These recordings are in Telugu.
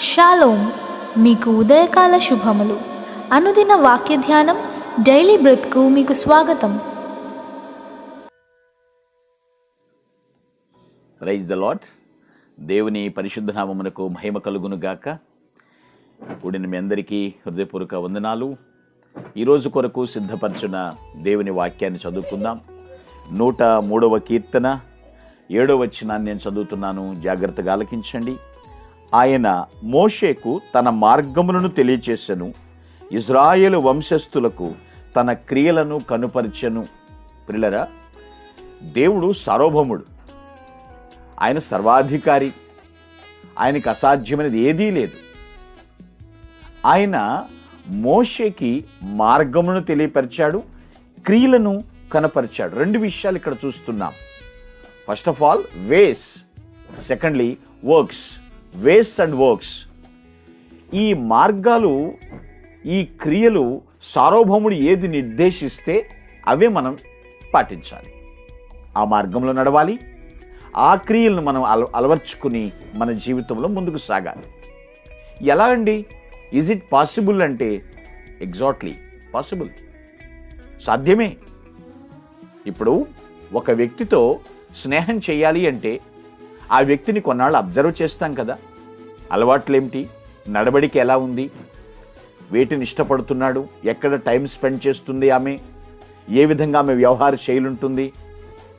షాలోమ్ మీకు ఉదయకాల శుభములు. అనుదిన వాక్య ధ్యానం డైలీ బ్రెత్కు మీకు స్వాగతం. రైజ్ ద లాట్ దేవుని పరిశుద్ధ నామమునకు మహిమ కలుగును గాక. కూడిన మీ అందరికీ హృదయపూర్వక వందనాలు. ఈరోజు కొరకు సిద్ధపరచిన దేవుని వాక్యాన్ని చదువుకుందాం. నూట మూడవ కీర్తన ఏడవ వచ్చినాన్ని నేను చదువుతున్నాను. జాగ్రత్తగా ఆలకించండి. ఆయన మోషేకు తన మార్గములను తెలియచేసెను. ఇజ్రాయేలు వంశస్థులకు తన క్రియలను కనుపరిచెను. ప్రిలరా దేవుడు సార్వభౌముడు. ఆయన సర్వాధికారి. ఆయనకు అసాధ్యమైనది ఏదీ లేదు. ఆయన మోషేకి మార్గమును తెలియపరిచాడు క్రియలను కనపరిచాడు. రెండు విషయాలు ఇక్కడ చూస్తున్నాం. First of all ways secondly works ways and works. ఈ మార్గాలు ఈ క్రియలు సార్వభౌముడు ఏది నిర్దేశిస్తే అవే మనం పాటించాలి. ఆ మార్గంలో నడవాలి. ఆ క్రియలను మనం అల అలవర్చుకుని మన జీవితంలో ముందుకు సాగాలి. ఎలా అండి? ఈజ్ ఇట్ పాసిబుల్ అంటే ఎగ్జాక్ట్లీ పాసిబుల్ సాధ్యమే. ఇప్పుడు ఒక వ్యక్తితో స్నేహం చేయాలి అంటే ఆ వ్యక్తిని కొన్నాళ్ళు అబ్జర్వ్ చేస్తాం కదా. అలవాట్లేమిటి? నడబడికి ఎలా ఉంది? వేటిని ఇష్టపడుతున్నాడు? ఎక్కడ టైం స్పెండ్ చేస్తుంది ఆమె? ఏ విధంగా ఆమె వ్యవహార శైలి ఉంటుంది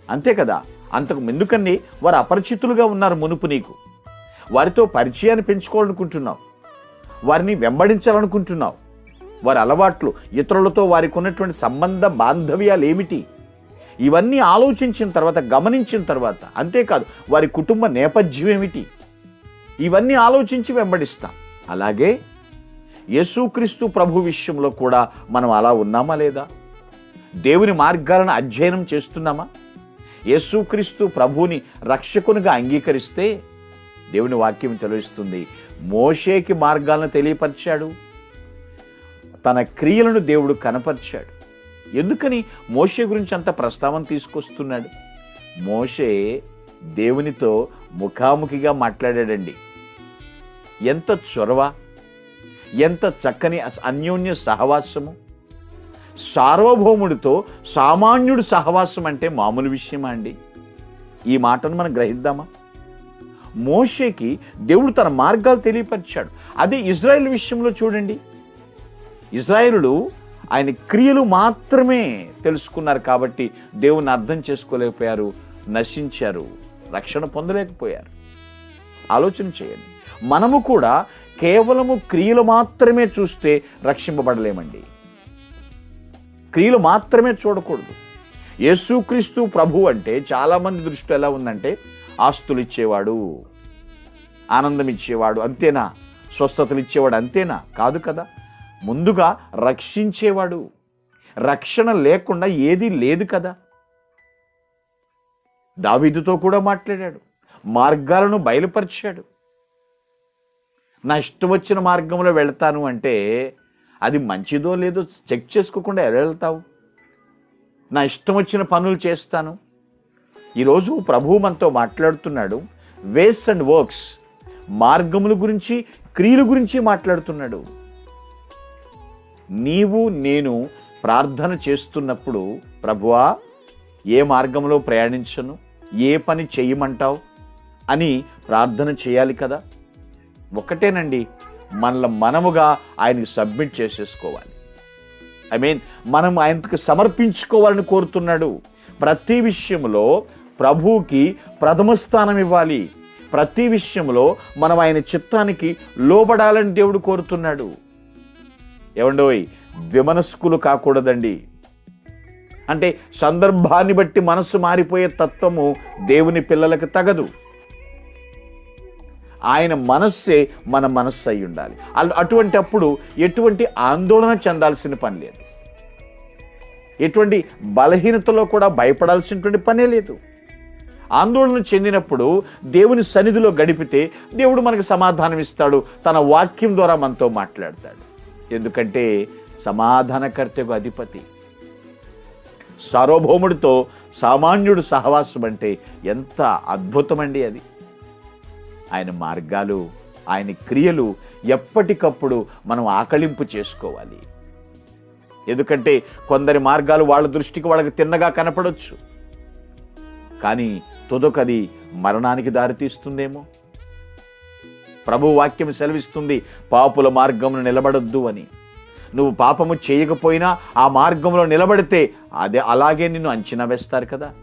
అంతే కదా. అంతకు ముందుకన్నీ వారు అపరిచితులుగా ఉన్నారు మునుపు నీకు. వారితో పరిచయాన్ని పెంచుకోవాలనుకుంటున్నావు. వారిని వెంబడించాలనుకుంటున్నావు. వారి అలవాట్లు ఇతరులతో వారికి ఉన్నటువంటి సంబంధ బాంధవ్యాలు ఏమిటి ఇవన్నీ ఆలోచించిన తర్వాత గమనించిన తర్వాత అంతేకాదు వారి కుటుంబ నేపథ్యం ఏమిటి ఇవన్నీ ఆలోచించి వెంబడిస్తాం. అలాగే యేసుక్రీస్తు ప్రభు విషయంలో కూడా మనం అలా ఉన్నామా లేదా? దేవుని మార్గాలను అధ్యయనం చేస్తున్నామా? యేసుక్రీస్తు ప్రభువుని రక్షకునిగా అంగీకరిస్తే దేవుని వాక్యం తెలుస్తుంది మోషేకి మార్గాలను తెలియపరిచాడు. తన క్రియలను దేవుడు కనపరిచాడు. ఎందుకని మోషే గురించి అంత ప్రస్తావన తీసుకొస్తున్నాడు? మోషే దేవునితో ముఖాముఖిగా మాట్లాడాడండి. ఎంత చొరవ ఎంత చక్కని అన్యోన్య సహవాసము? సార్వభౌముడితో సామాన్యుడు సహవాసం అంటే మామూలు విషయమా అండి? ఈ మాటను మనం గ్రహిద్దామా? మోషేకి దేవుడు తన మార్గాలు తెలియపరిచాడు. అదే ఇజ్రాయెల్ విషయంలో చూడండి. ఇజ్రాయేలులు ఆయన క్రియలు మాత్రమే తెలుసుకున్నారు కాబట్టి దేవుని అర్థం చేసుకోలేకపోయారు నశించారు రక్షణ పొందలేకపోయారు. ఆలోచన చేయండి. మనము కూడా కేవలము క్రియలు మాత్రమే చూస్తే రక్షింపబడలేమండి. క్రియలు మాత్రమే చూడకూడదు. యేసుక్రీస్తు ప్రభు అంటే చాలామంది దృష్టి ఎలా ఉందంటే ఆస్తులు ఇచ్చేవాడు ఆనందం ఇచ్చేవాడు అంతేనా? స్వస్థతలు ఇచ్చేవాడు అంతేనా? కాదు కదా? ముందుగా రక్షించేవాడు. రక్షణ లేకుండా ఏదీ లేదు కదా. దావీదుతో కూడా మాట్లాడాడు. మార్గాలను బయలుపరిచాడు. నా ఇష్టం వచ్చిన మార్గంలో వెళ్తాను అంటే అది మంచిదో లేదో చెక్ చేసుకోకుండా ఎలా వెళ్తావు? నా ఇష్టం వచ్చిన పనులు చేస్తాను. ఈరోజు ప్రభువు మనతో మాట్లాడుతున్నాడు. Ways and works. మార్గముల గురించి క్రియల గురించి మాట్లాడుతున్నాడు. నీవు నేను ప్రార్థన చేస్తున్నప్పుడు ప్రభువా ఏ మార్గంలో ప్రయాణించను? ఏ పని చేయమంటావు? అని ప్రార్థన చేయాలి కదా. ఒకటేనండి మనల్ని మనముగా ఆయనకు సబ్మిట్ చేసేసుకోవాలి. ఐ మీన్ మనం ఆయనకు సమర్పించుకోవాలని కోరుతున్నాడు. ప్రతి విషయంలో ప్రభువుకి ప్రథమ స్థానం ఇవ్వాలి. ప్రతి విషయంలో మనం ఆయన చిత్తానికి లోబడాలని దేవుడు కోరుతున్నాడు. ఏమండోయ్ విమనస్కులు కాకూడదండి. అంటే సందర్భాన్ని బట్టి మనస్సు మారిపోయే తత్వము దేవుని పిల్లలకు తగదు. ఆయన మనస్సే మన మనస్సు అయి ఉండాలి. అటువంటి అప్పుడు ఎటువంటి ఆందోళన చెందాల్సిన పని లేదు. ఎటువంటి బలహీనతలో కూడా భయపడాల్సినటువంటి పనే లేదు. ఆందోళన చెందినప్పుడు దేవుని సన్నిధిలో గడిపితే దేవుడు మనకు సమాధానం ఇస్తాడు తన వాక్యం ద్వారా మనతో మాట్లాడతాడు. ఎందుకంటే సమాధానకర్తకు అధిపతి. సార్వభౌముడితో సామాన్యుడు సహవాసం అంటే ఎంత అద్భుతమండి అది. ఆయన మార్గాలు ఆయన క్రియలు ఎప్పటికప్పుడు మనం ఆకలింపు చేసుకోవాలి. ఎందుకంటే కొందరి మార్గాలు వాళ్ళ దృష్టికి వాళ్ళకి తిన్నగా కనపడవచ్చు కానీ తుదకది మరణానికి దారితీస్తుందేమో? ప్రభు వాక్యం సెలవిస్తుంది పాపుల మార్గమును నిలబడొద్దు అని. నువ్వు పాపము చేయకపోయినా ఆ మార్గంలో నిలబడితే అదే అలాగే నిన్ను అంచనా వేస్తారు కదా.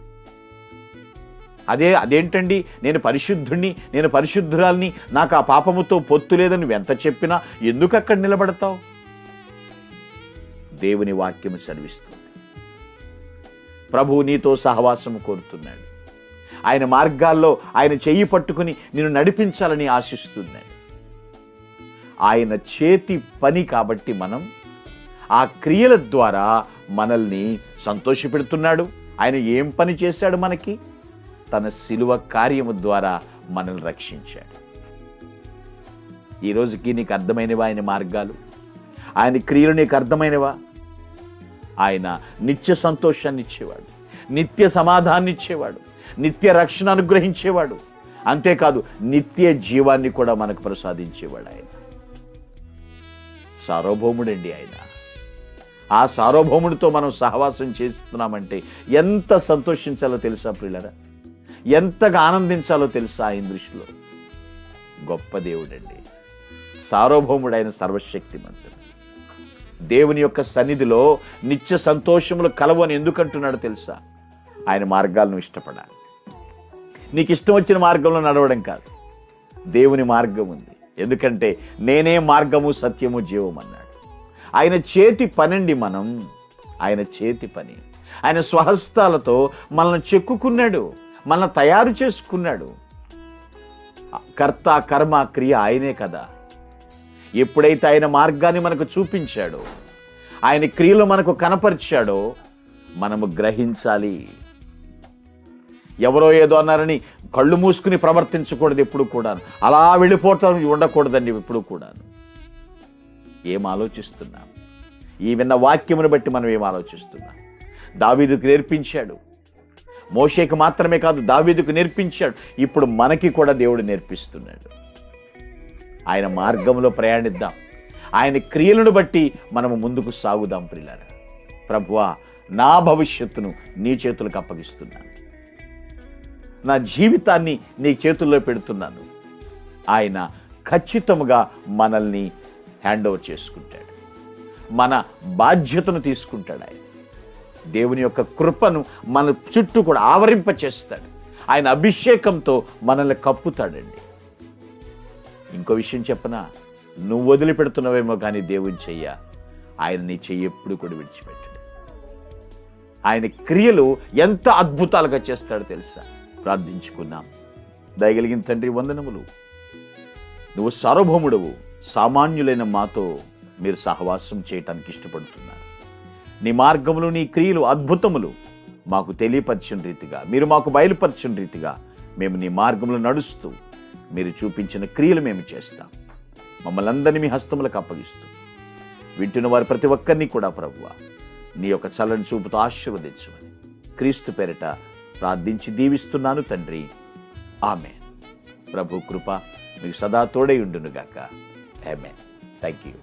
అదే అదేంటండి? నేను పరిశుద్ధుణ్ణి నేను పరిశుద్ధురాల్ని నాకు ఆ పాపముతో పొత్తు లేదని ఎంత చెప్పినా ఎందుకు అక్కడ నిలబడతావు? దేవుని వాక్యము సెలవిస్తుంది. ప్రభువు నీతో సహవాసము కోరుతున్నాడు. ఆయన మార్గాల్లో ఆయన చెయ్యి పట్టుకుని నేను నడిపించాలని ఆశిస్తున్నాను. ఆయన చేతి పని కాబట్టి మనం ఆ క్రియల ద్వారా మనల్ని సంతోషపెడుతున్నాడు. ఆయన ఏం పని చేశాడు మనకి? తన శిలువ కార్యము ద్వారా మనల్ని రక్షించాడు. ఈ రోజుకి నీకు అర్థమైనవా ఆయన మార్గాలు? ఆయన క్రియలు నీకు అర్థమైనవా? ఆయన నిత్య సంతోషాన్ని ఇచ్చేవాడు. నిత్య సమాధాన్ని ఇచ్చేవాడు. నిత్య రక్షణ అనుగ్రహించేవాడు. అంతేకాదు నిత్య జీవాన్ని కూడా మనకు ప్రసాదించేవాడు ఆయన. సార్వభౌముడండి ఆయన. ఆ సార్వభౌముడితో మనం సహవాసం చేస్తున్నామంటే ఎంత సంతోషించాలో తెలుసా ప్రియులరా? ఎంతగా ఆనందించాలో తెలుసా ఆయన దృష్టిలో? గొప్ప దేవుడండి. సార్వభౌముడైన సర్వశక్తిమంతుడు. దేవుని యొక్క సన్నిధిలో నిత్య సంతోషములు కలవు అని ఎందుకంటున్నాడో తెలుసా? ఆయన మార్గాలను ఇష్టపడాలి. నీకు ఇష్టం వచ్చిన మార్గంలో నడవడం కాదు. దేవుని మార్గం ఉంది. ఎందుకంటే నేనే మార్గము సత్యము జీవం అన్నాడు. ఆయన చేతి పనండి మనం. ఆయన చేతి పని. ఆయన స్వహస్తాలతో మనల్ని చెక్కుకున్నాడు. మనల్ని తయారు చేసుకున్నాడు. కర్త కర్మ క్రియ ఆయనే కదా. ఎప్పుడైతే ఆయన మార్గాన్ని మనకు చూపించాడో ఆయన క్రియలు మనకు కనపరిచాడో మనము గ్రహించాలి. ఎవరో ఏదో అన్నారని కళ్ళు మూసుకుని ప్రవర్తించకూడదు ఎప్పుడు కూడా అలా వెళ్ళిపోవటం ఉండకూడదండి ఎప్పుడు కూడాను. ఏం ఆలోచిస్తున్నాం? ఈ విన్న వాక్యమును బట్టి మనం ఏం ఆలోచిస్తున్నాం? దావీదుకు నేర్పించాడు. మోషేకి మాత్రమే కాదు దావీదుకు నేర్పించాడు. ఇప్పుడు మనకి కూడా దేవుడు నేర్పిస్తున్నాడు. ఆయన మార్గంలో ప్రయాణిద్దాం. ఆయన క్రియలను బట్టి మనము ముందుకు సాగుదాం ప్రిలారా ప్రభువా నా భవిష్యత్తును నీ చేతులకు అప్పగిస్తున్నాను. నా జీవితాన్ని నీ చేతుల్లో పెడుతున్నాను. ఆయన ఖచ్చితముగా మనల్ని హ్యాండ్ ఓవర్ చేసుకుంటాడు. మన బాధ్యతను తీసుకుంటాడు ఆయన. దేవుని యొక్క కృపను మన చుట్టూ కూడా ఆవరింప చేస్తాడు ఆయన అభిషేకంతో మనల్ని కప్పుతాడండి. ఇంకో విషయం చెప్పనా? నువ్వు వదిలిపెడుతున్నావేమో కానీ దేవుని చెయ్య. ఆయన నీ చెయ్యి ఎప్పుడు కూడా విడిచిపెట్టాడు. ఆయన క్రియలు ఎంత అద్భుతాలుగా చేస్తాడో తెలుసా? ప్రార్థించుకున్నాం. దయగలిగిన తండ్రి వందనములు. నువ్వు సార్వభౌముడవు. సామాన్యులైన మాతో మీరు సహవాసం చేయటానికి ఇష్టపడుతున్నారు. నీ మార్గములు నీ క్రియలు అద్భుతములు మాకు తెలియపరిచిన రీతిగా మీరు మాకు బయలుపరిచిన రీతిగా మేము నీ మార్గంలో నడుస్తూ మీరు చూపించిన క్రియలు మేము చేస్తాం. మమ్మల్ని అందరినీ మీ హస్తములకు అప్పగిస్తూ వింటున్న వారి ప్రతి ఒక్కరిని కూడా ప్రభువ నీ యొక్క చల్లని చూపుతో ఆశీర్వదించమని. క్రీస్తు పేరిట ప్రార్థించి దీవిస్తున్నాను తండ్రి. ఆమె ప్రభు కృప మీకు సదా తోడై ఉండునుగాక. ఆమె థ్యాంక్ యూ